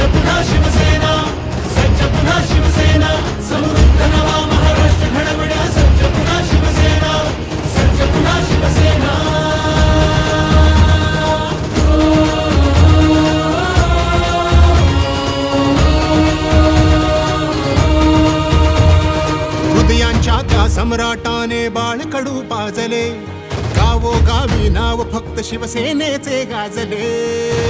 सज्ज पुन्हा शिवसेना सज्ज पुन्हा शिवसेना समृद्ध नवा महाराष्ट्र घडवण्या सज्ज पुन्हा शिवसेना सज्ज पुन्हा शिवसेना. हृदयांच्या त्या सम्राटाने बाळकडू पाजले. गावो गावी नाव फक्त शिवसेनेचे गाजले.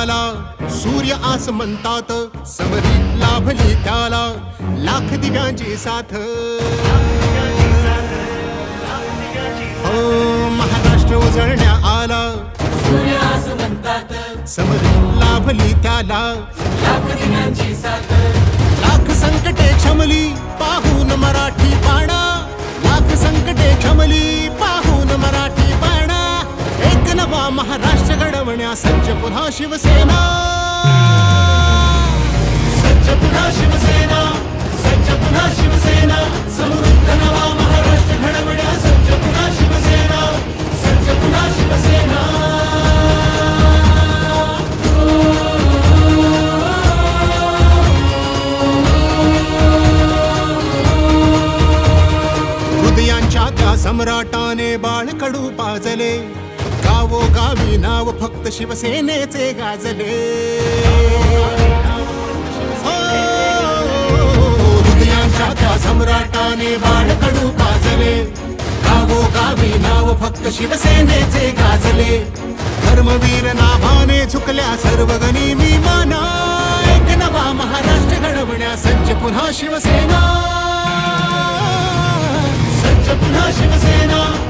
आला. सूर्य आस म्हणतात समरी लाभली त्याला. लाख दिव्यांची साथ. हो महाराष्ट्र उजळण्या आला. सूर्य असं म्हणतात समरी लाभली त्याला. लाख दिव्यांची घडवण्या सज्ज पुन्हा शिवसेना सज्ज पुन्हा शिवसेना सज्ज पुन्हा शिवसेना समृद्ध नवा महाराष्ट्र घडवण्या सज्ज पुन्हा शिवसेना सज्ज पुन्हा शिवसेना हृदयांच्या त्या सम्राटाने बाळकडू पाजले गावोगावी नाव फक्त शिवसेनेचे गाजले. हो, हृदयांच्या त्या सम्राटाने बाळकडू पाजले. गावोगावी नाव फक्त शिवसेनेचे गाजले. धर्मवीर नाभाने झुकल्या सर्व मी माना एक नवा महाराष्ट्र घडवण्या सज्ज पुन्हा शिवसेना. सज्ज पुन्हा शिवसेना.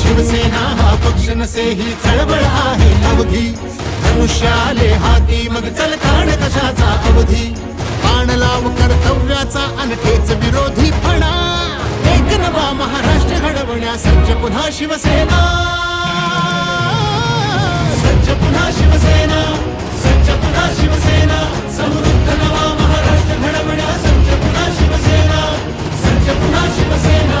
शिवसेना हा पक्ष नसे ही चळवळ आहे अवधी. धनुष्याले हाती मग चलताण कशाचा अवधी. बाण लाव कर्तव्याचा अनखेच विरोधी फणा. एक नवा महाराष्ट्र घडवण्या सज्ज पुन्हा शिवसेना. सज्ज पुन्हा शिवसेना सज्ज पुन्हा शिवसेना. समृद्ध नवा महाराष्ट्र घडवण्या सज्ज पुन्हा शिवसेना सज्ज पुन्हा शिवसेना.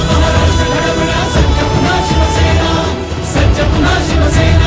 Não Norte você